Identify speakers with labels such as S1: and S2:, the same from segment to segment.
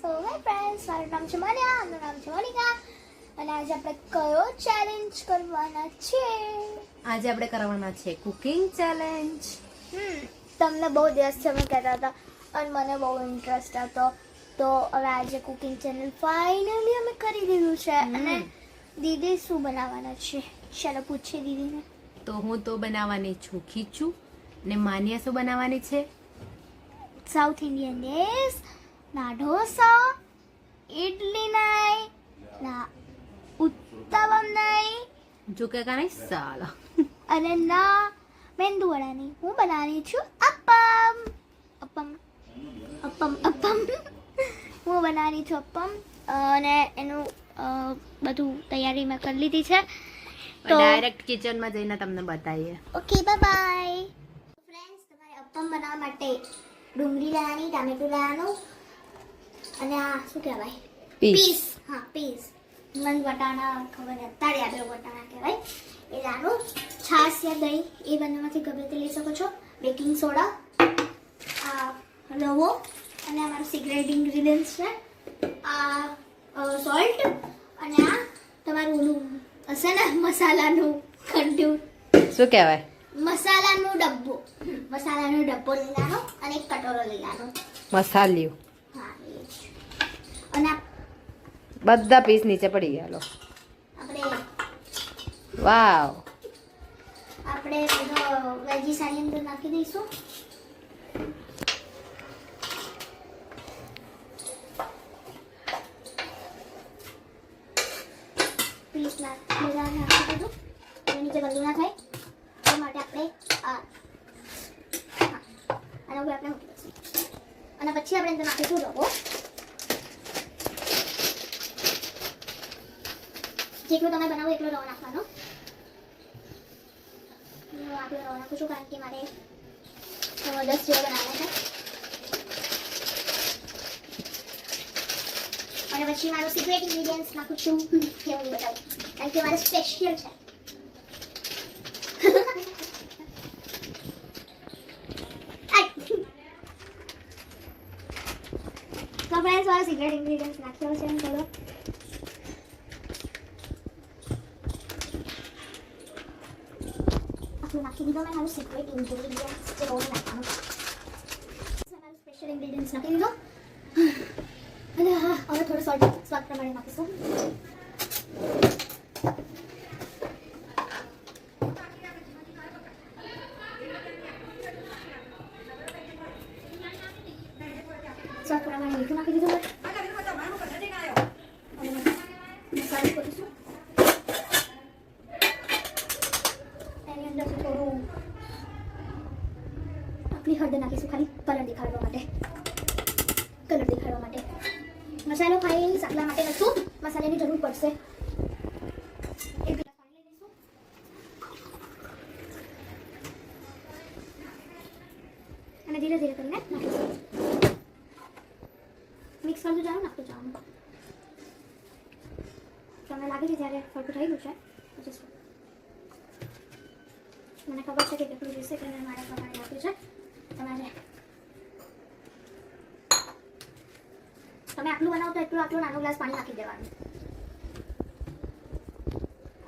S1: સો hi friends મારું નામ છે માન્યા આનું નામ છે મોનિકા અને આજે આપણે કયો ચેલેન્જ કરવાના છે?
S2: આજે આપણે કરવાના છે કુકિંગ ચેલેન્જ
S1: હમ તમને બહુ દિવસથી અમે કહેતા હતા અને મને બહુ ઇન્ટરેસ્ટ હતો. તો હવે આજે કુકિંગ ચેનલ ફાઇનલી અમે કરી દીધું છે અને દીદી શું બનાવવાના છે? ચાલો પૂછીએ દીદીને.
S2: તો હું તો બનાવવાની છું ખીચું ને માન્યા શું બનાવવાની છે?
S1: સાઉથ ઇન્ડિયન ડિશ ના ઢોસા ઇડલી નહીં ના ઉત્તપમ નહીં
S2: જો કે કાંઈ સાલા.
S1: અને ના મેંદુ વડાની હું બનાવી છું અપમ. અપમ. અપમ અપમ. હું બનાવી છું અપમ. અને એનું બધું તૈયારી મેં કરી લીધી છે. તો
S2: ડાયરેક્ટ કિચનમાં જઈને તમને બતાવીએ.
S1: ઓકે બાય બાય ફ્રેન્ડ્સ તમારે અપમ બનાવવા માટે ડુંગળી લેવાની ટામેટું લેવાનું અને આ શું કહેવાય? પીસ હા પીસ મન વટાણા ખબર નહીં અત્યારે આપણે વટાણા કહેવાય. એ લાનું છાશ યા દહીં એ બંનેમાંથી ગમે તે લઈ શકો છો. બેકિંગ સોડા આ રવો અને અમારું સિગરેટ ઇન્ગ્રીડિયન્ટ્સ છે. આ સોલ્ટ અને આ તમારું ઓલું હશે ને મસાલાનું કંટ્યુર
S2: શું કહેવાય?
S1: મસાલાનો ડબ્બો. મસાલાનો ડબ્બો લઈ લેવાનો અને એક કટોરો લઈ લેવાનો
S2: મસાલિયું. બધા પીસ નીચે પડી ગયા લો.
S1: આપણે
S2: વાવ.
S1: આપણે વેજી અંદર નાખી દઈશું. પીસ નાખ એની નીચે ગંદુ ના થાય એ માટે આપણે આના ઉપર આપણે મૂકી દઈશું. અને પછી આપણે અંદર નાખીશું રવો. જેટલું તમે બનાવો એટલો રવો નાખવાનો. હું આપણે રવો નાખું છું કારણ કે મારે દસ જેવા બનાવવાનો છે. અને પછી મારો સિક્રેટ ઇન્ગ્રીડિયન્ટ્સ નાખું છું. હમ, હું બતાવું. કારણ કે મારે સ્પેશિયલ છે. તો ફ્રેન્ડ્સ મારો સિક્રેટ ઇન્ગ્રીડિયન્ટ્સ નાખ્યો છે. હું થોડો આટલું નાખી દીધો મેં મારું સિક્રેટ ઇન્ગ્રીડિયન્ટ્સ જે રોલ નાખવાનું મારું સ્પેશિયલ ઇન્ગ્રીડિયન્ટ્સ નાખી દીધો અને હા હવે થોડું સોલ્ટ સ્વાદ પ્રમાણે નાખીશું સ્વાદ પ્રમાણે મીઠું નાખી દીધું મેં. અને મસાલો કરીશું એની અંદર થોડું આપણી હળદર નાખીશું ખાલી કલર દેખાડવા માટે કલર દેખાડવા માટે. મસાલો ખાઈ સાકલા માટે લઈશું. મસાલાની જરૂર પડશે. એક અને ધીરે ધીરે કરીને નાખીશું. મિક્સ કરતું જાઓ, નાખતું જાઓ તમને લાગે છે જ્યારે ફરતું થઈ ગયું છે મને ખબર છે કે કેટલું કે મેં મારા પ્રમાણે નાખ્યું છે. તમારે તમે આટલું બનાવો તો એટલું આટલું નાનો ગ્લાસ પાણી નાખી દેવાનું.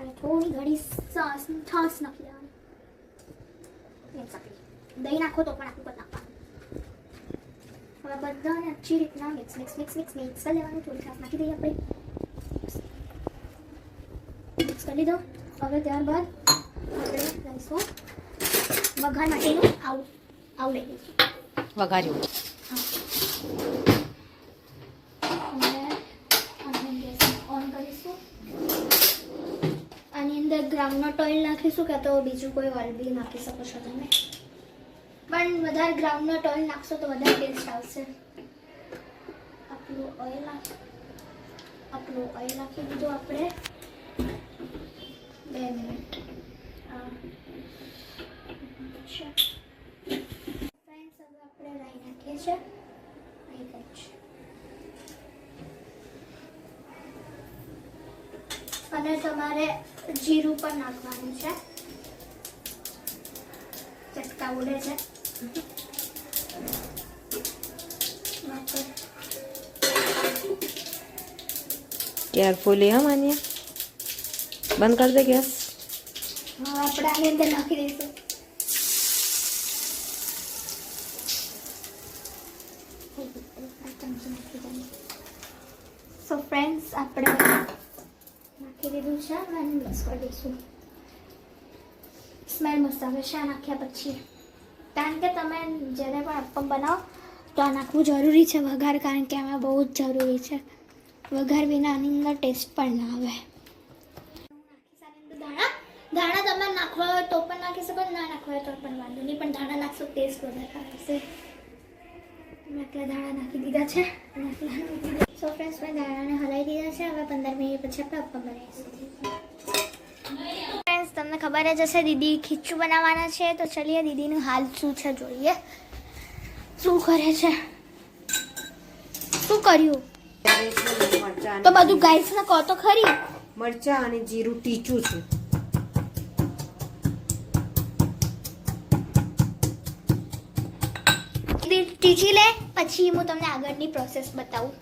S1: અને થોડી ઘડી સસ છાશ નાખી દેવાની. દહીં નાખો તો પણ આટલું નાખવાનું. હવે બધાને અચ્છી રીતના mix mix mix mix mix કરી લેવાનું. થોડી છાશ નાખી દઈએ આપણે. મિક્સ કરી દો હવે ત્યારબાદ આપણે લઈશું વઘાર માટેનું આવું આવું લઈ લઈશું.
S2: વઘાર્યું.
S1: હા. ગ્રાઉન્ડનટ ઓઇલ નાખીશું કે તો બીજું કોઈ ઓઇલ બી નાખી શકો છો તમે. પણ વધારે ગ્રાઉન્ડનટ ઓઇલ નાખશો તો વધારે ટેસ્ટ આવશે. આપણું ઓઇલ આપણું ઓઇલ નાખી દીધું આપણે. બે મિનિટ. ફ્રેન્ડ્સ હવે આપણે રાઈ નાખીએ છીએ. રાઈ અને તમારે જીરું પણ નાખવાનું છે. ચટકા ઉડે છે.
S3: કેરફુલી હા માન્યા? બંધ કરી દે ગેસ.
S1: આપણે આની અંદર નાખી દઈશું. સ્મેલ મસ્ત આવે છે નાખ્યા પછી કારણ કે તમે જ્યારે પણ અપ્પમ બનાવો તો આ નાખવું જરૂરી છે વઘાર કારણ કે આમાં બહુ જ જરૂરી છે વઘાર વિના આની અંદર ટેસ્ટ પણ ના આવે ધાણા ધાણા તમારે નાખવા હોય તો પણ નાખી શકો ના નાખવા હોય તો પણ વાંધો નહીં પણ ધાણા નાખશો ટેસ્ટ વધારે આવશે મેં આટલા દાણા નાખી દીધા છે સો ફ્રેન્ડ્સ મેં દાણાને હલાવી દીધા છે હવે પંદર મિનિટ પછી આપણે અપ્પમ બનાવીશું ફ્રેન્ડ્સ તમને ખબર જ હશે દીદી ખીચું બનાવવાના છે. તો ચલીએ દીદીનું હાલ શું છે જોઈએ. શું કરે છે? શું કર્યું? તો બધું ગાઈસને કહો તો ખરી.
S3: મરચા અને જીરું ટીચું છું.
S1: ટીચી લે પછી હું તમને આગળની પ્રોસેસ બતાવું.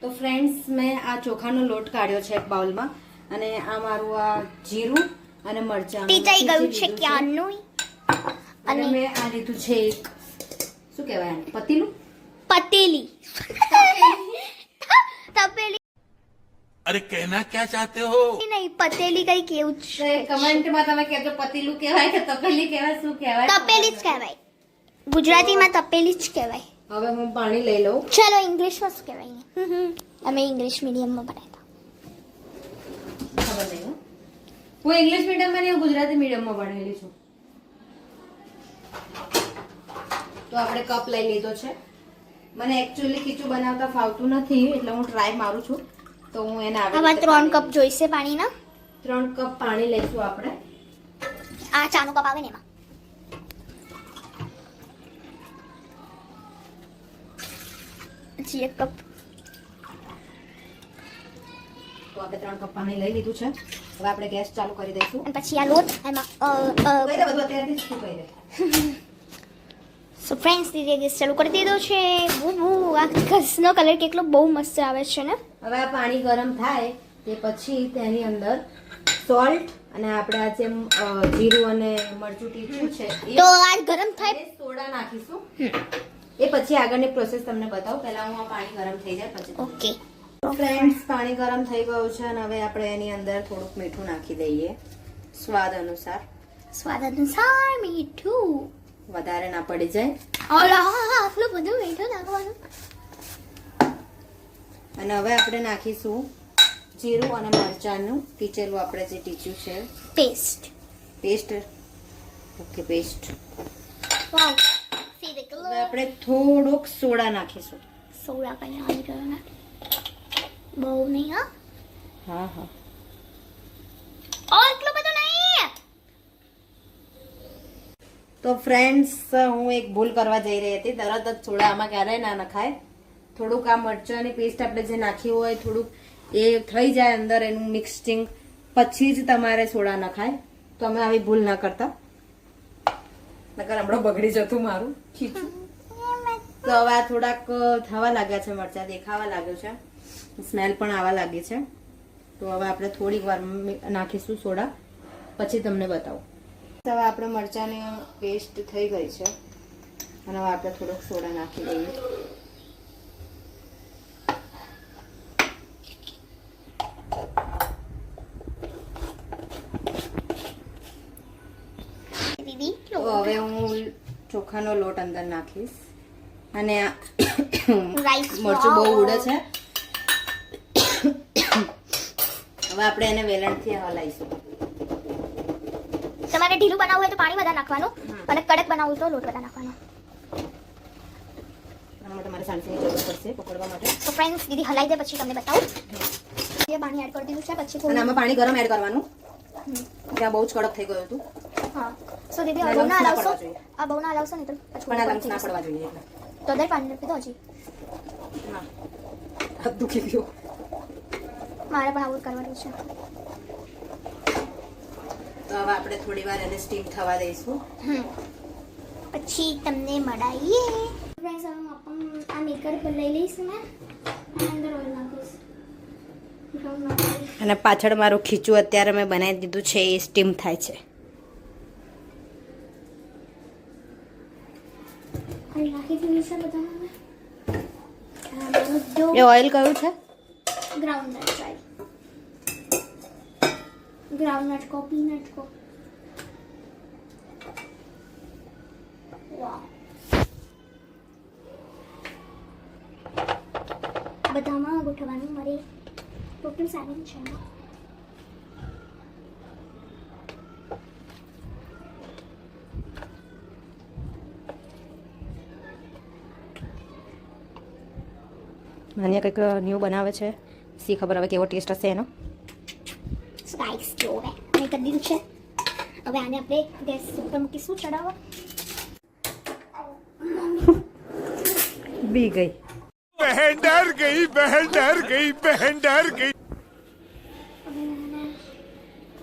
S3: તો ફ્રેન્ડ્સ મેં આ ચોખાનો લોટ કાઢ્યો છે એક બાઉલમાં અને આ મારું આ જીરું અને મરચાં
S1: પીતાઈ ગયું છે ક્યાંનું
S3: અને મેં આ લીધું છે એક શું કહેવાય આને? પતીલું?
S1: પતેલી. તપેલી.
S4: અરે કહેના ક્યાં ચાહતે હો?
S1: નહીં પતેલી કઈ કેવું છે
S3: કમેન્ટમાં તમે કહેજો પતીલું કહેવાય કે તપેલી કહેવાય શું કહેવાય?
S1: તપેલી જ કહેવાય. ગુજરાતીમાં તપેલી જ કહેવાય.
S3: હવે હું પાણી લઈ લઉં.
S1: ચલો ઇંગ્લિશમાં શું કહેવાય? અમે ઇંગ્લિશ મીડિયમમાં
S3: ભણાય હું ઇંગ્લિશ મીડિયમમાં નહીં હું ગુજરાતી મીડિયમમાં ભણેલી છું. તો આપણે કપ લઈ લીધો છે. મને એકચ્યુઅલી ખીચું બનાવતા ફાવતું નથી એટલે હું ટ્રાય મારું છું. તો હું એને આવી
S1: ત્રણ કપ જોઈશે પાણીના?
S3: ત્રણ કપ પાણી લઈશું આપણે.
S1: આ ચાનો કપ આવે ને એમાં. પછી એક કપ
S3: તો આપણે ત્રણ કપ પાણી લઈ લીધું છે. હવે આપણે ગેસ ચાલુ કરી દઈશું.
S1: અને પછી આ લોટ એમાં
S3: જ
S1: સો ફ્રેન્ડ્સ દીદી ગેસ ચાલુ કરી દીધો છે. બહુ બહુ આ ઘસનો કલર કેટલો બહુ મસ્ત આવે છે ને.
S3: હવે આ પાણી ગરમ થાય તે પછી તેની અંદર સોલ્ટ અને આપણે આ જેમ જીરું અને મરચું ટીચ્યું છે
S1: તો આ ગરમ થાય.
S3: સોડા નાખીશું. એ પછી આગળની પ્રોસેસ તમને બતાવું. પહેલા હું આ પાણી ગરમ થઈ જાય પછી
S1: ઓકે.
S3: ફ્રેન્ડ્સ પાણી ગરમ થઈ ગયું છે અને હવે આપણે એની અંદર થોડુંક મીઠું નાખી દઈએ. સ્વાદ અનુસાર.
S1: સ્વાદ અનુસાર મીઠું.
S3: વધારે ના પડી જાય.
S1: આટલું બધું મીઠું નાખવાનું.
S3: અને હવે આપણે નાખીશું જીરું અને મરચાંનું ટીચેલું આપણે જે ટીચ્યું છે.
S1: Paste
S3: paste okay paste
S1: wow
S3: આપણે થોડોક સોડા નાખીશું.
S1: સોડા કઈ આવી ગયો ને. બહુ નહીં હા.
S3: હા હા.
S1: ઓ એટલું બધું નહીં.
S3: તો ફ્રેન્ડ્સ હું એક ભૂલ કરવા જઈ રહી હતી. તરત જ સોડા આમાં ક્યારેય ના નખાય. થોડુંક આ મરચાંની પેસ્ટ આપણે જે નાખી હોય થોડુંક એ થઈ જાય અંદર એનું મિક્સિંગ પછી જ તમારે સોડા નખાય. તો અમે આવી ભૂલ ના કરતા. નકર હમણાં બગડી જતું મારું. ખીચું. તો હવે આ થોડાક થવા લાગ્યા છે મરચાં દેખાવા લાગ્યો છે. સ્મેલ પણ આવવા લાગી છે. તો હવે આપણે થોડીક વાર નાખીશું સોડા. પછી તમને બતાવું. હવે આપણે મરચાંની પેસ્ટ થઈ ગઈ છે. અને હવે આપણે થોડોક સોડા નાખી દઈએ. હવે હું ચોખાનો લોટ અંદર નાખીશ. અને મરચું બહુ ઉડે છે. હવે આપણે એને વેલણથી હલાવીશું
S1: તમારે ઢીલું બનાવવું હોય તો પાણી બધા નાખવાનું અને કડક બનાવવું તો લોટ બધા નાખવાનો.
S3: આના માટે જરૂર પડશે પકડવા માટે.
S1: તો ફ્રેન્ડ્સ દીદી હલાઈ દે પછી તમને બતાવું. જે પાણી એડ કરી દીધું છે પછી
S3: અને આમાં પાણી ગરમ એડ કરવાનું. ત્યાં બહુ જ કડક થઈ ગયું હતું.
S1: હા. સો દીદી આ બહુ ના હલાવશો? આ બહુ ના હલાવશો તો પછી
S3: ના પડવા જોઈએ
S1: તો દર પાણી નાખી દો હા.
S3: ના હાથ દુખી ગયો.
S1: મારે પણ આવું જ કરવાનું છે.
S3: તો હવે આપણે થોડી વાર એને સ્ટીમ થવા દઈશું.
S1: હમ. પછી તમને મળાઈએ. ફ્રેન્ડ્સ હવે હું આ મેકર પર લઈ લઈશ મેં અને અંદર ઓઇલ નાખીશ.
S3: અને પાછળ મારું ખીચું અત્યારે મેં બનાવી દીધું છે એ સ્ટીમ થાય છે.
S1: અને નાખી દીધું છે બધામાં આ બધું
S3: એ ઓઇલ કયું છે?
S1: ગ્રાઉન્ડનટ ટ્રાય ગ્રાઉન્ડનટ કો પીનટ કો. વાહ બધામાં ગોઠવવાનું મારે ટોટલ સેવન છે.
S3: અહીંયા કંઈક ન્યૂ બનાવે છે. સી ખબર હવે કેવો ટેસ્ટ હશે એનો?
S1: સ્પાઇસ જો હવે કરી દીધું છે. હવે આને આપણે ગેસ ઉપર મૂકીશું ચડાવો
S3: બી ગઈ.
S4: બહેન ડર ગઈ બહેન ડર ગઈ બહેન ડર ગઈ.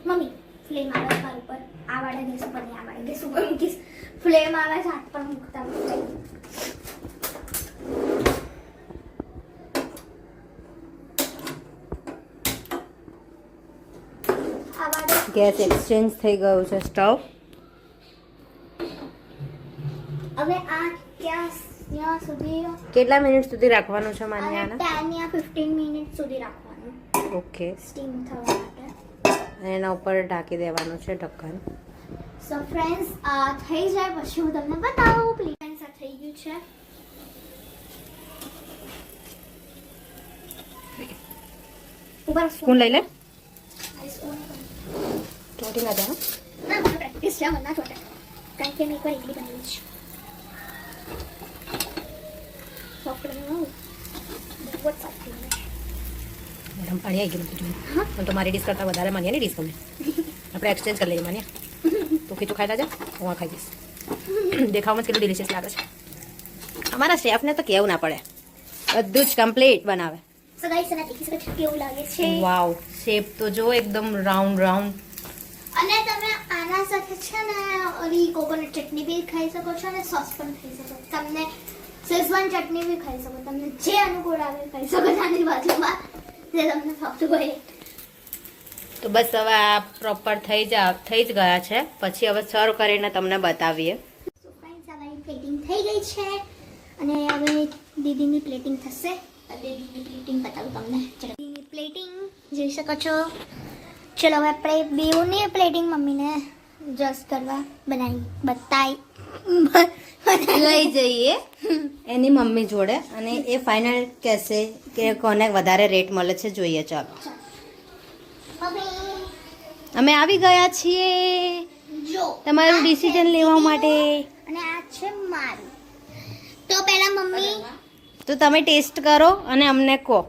S1: મમ્મી ફ્લેમ આવે પર ઉપર. આ વાળા ગેસ ઉપર આ વાળા ગેસ ઉપર મૂકીશ. ફ્લેમ આવે છે હાથ પર મૂકતા મૂકતા.
S3: ગેસ એક્સચેન્જ થઈ ગયું છે સ્ટવ.
S1: હવે આ ક્યાં સુધી
S3: કેટલા મિનિટ સુધી રાખવાનું છે
S1: અને
S3: માન્યાના
S1: ટેન યા ફિફ્ટીન મિનિટ સુધી રાખવાનું.
S3: ઓકે.
S1: સ્ટીમ થવા માટે.
S3: અને એના ઉપર ઢાંકી દેવાનું છે ઢક્કન.
S1: સો ફ્રેન્ડ્સ આ થઈ જાય પછી હું તમને બતાવું. પ્લીઝ આ થઈ ગયું છે. ઉપર
S3: સ્પૂન લઈ લે?
S1: સ્પૂન
S3: ચોટી ના
S1: ના મને પ્રેક્ટિસ છે મને ના ચોટે કારણ કે મેં એકવાર ઇડલી બનાવી છે સોફ્ટ બનાવું બહુ જ સોફ્ટ
S3: મેડમ પાણી આવી ગયું બધું પણ તો મારી ડીશ કરતાં વધારે માન્યાની ડીશ ગમે આપણે એક્સચેન્જ કરી લઈએ માન્યા તું ખીચું ખાઈ લેજે હું આ ખાઈ જઈશ દેખાવમાં કેટલું ડિલિશિયસ લાગે છે અમારા શેફને તો કેવું ના પડે બધું જ કમ્પ્લીટ બનાવે
S1: સો ગાઈસ આના દેખી શકો છો કેવું લાગે છે?
S3: વાવ શેપ તો જો એકદમ રાઉન્ડ રાઉન્ડ
S1: અને તમે આના સાથે છે ને ઓલી કોકોનટ ચટણી બી ખાઈ શકો છો અને સોસ પણ ખાઈ શકો તમને શેઝવાન ચટણી બી ખાઈ શકો તમને જે અનુકૂળ આવે ખાઈ શકો છો આની બાજુમાં. જે તમને ફાવતું હોય
S3: તો બસ હવે આ પ્રોપર થઈ જ થઈ જ ગયા છે. પછી હવે સર્વ કરીને તમને બતાવીએ.
S1: પ્લેટિંગ થઈ ગઈ છે. અને હવે દીદીની પ્લેટિંગ થશે. દીદીની પ્લેટિંગ બતાવું તમને. દીદીની પ્લેટિંગ જોઈ શકો છો. ચલો હવે આપણે બેઉની પ્લેટિંગ મમ્મીને જસ્ટ કરવા બનાવી. બતાવી
S3: લઈ જઈએ એની મમ્મી જોડે અને એ ફાઇનલ કહેશે કે કોને વધારે રેટ મળે છે જોઈએ ચાલો. અમે આવી ગયા છીએ તમારું ડિસિઝન લેવા માટે.
S1: અને આ છે મારું. તો પહેલા મમ્મી
S3: તો તમે ટેસ્ટ કરો અને અમને કહો.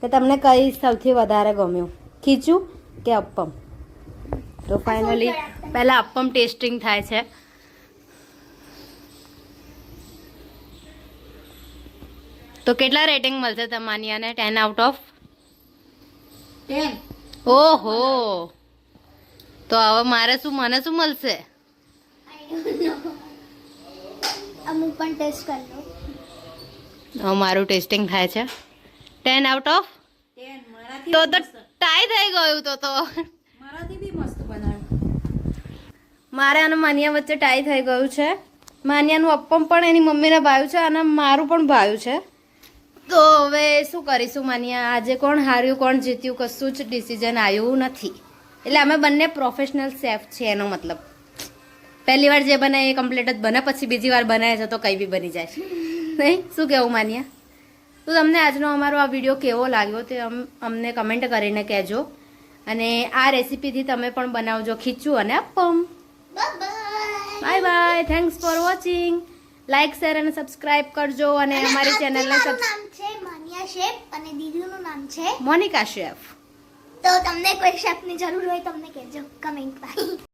S3: કે તમને કઈ સૌથી વધારે ગમ્યું? ખીચું કે અપ્પમ? તો ફાઇનલી પહેલાં અપ્પમ ટેસ્ટિંગ થાય છે. તો કેટલા રેટિંગ મળશે તમાનિયાને ટેન આઉટ ઓફ ઓહો. તો હવે મારે શું મને શું મળશે?
S1: અમુક પણ ટેસ્ટ કરી લો.
S3: મારું ટેસ્ટિંગ થાય છે. ટેન આઉટ ઓફ તો તો ટાઈ થઈ ગયું તો તો. મારે અને માનિયા વચ્ચે ટાઈ થઈ ગયું છે. માનિયાનું અપ્પમ પણ એની મમ્મીને ભાવ્યું છે અને મારું પણ ભાવ્યું છે. તો હવે શું કરીશું માનિયા? આજે કોણ હાર્યું કોણ જીત્યું કશું જ ડિસિઝન આવ્યું નથી. એટલે અમે બંને પ્રોફેશનલ સેફ છે એનો મતલબ. પહેલી વાર જે બને એ કમ્પ્લીટ જ બને પછી બીજી વાર બનાવે છે તો કંઈ બી બની જાય. નહીં શું કહેવું માન્યા તો તમને આજનો અમારો આ વીડિયો કેવો લાગ્યો તે અમને કમેન્ટ કરીને કહેજો. અને આ રેસીપીથી તમે પણ બનાવજો ખીચું અને appam.
S1: Bye
S3: bye bye thanks for watching like share અને સબસ્ક્રાઇબ કરજો અને અમારી ચેનલને
S1: નામ છે માનિયા શેફ અને દીદીનું નામ છે
S3: મોનિકા શેફ.
S1: તો તમને કોઈ શેફની જરૂર હોય તમને કહેજો. કમેન્ટમાં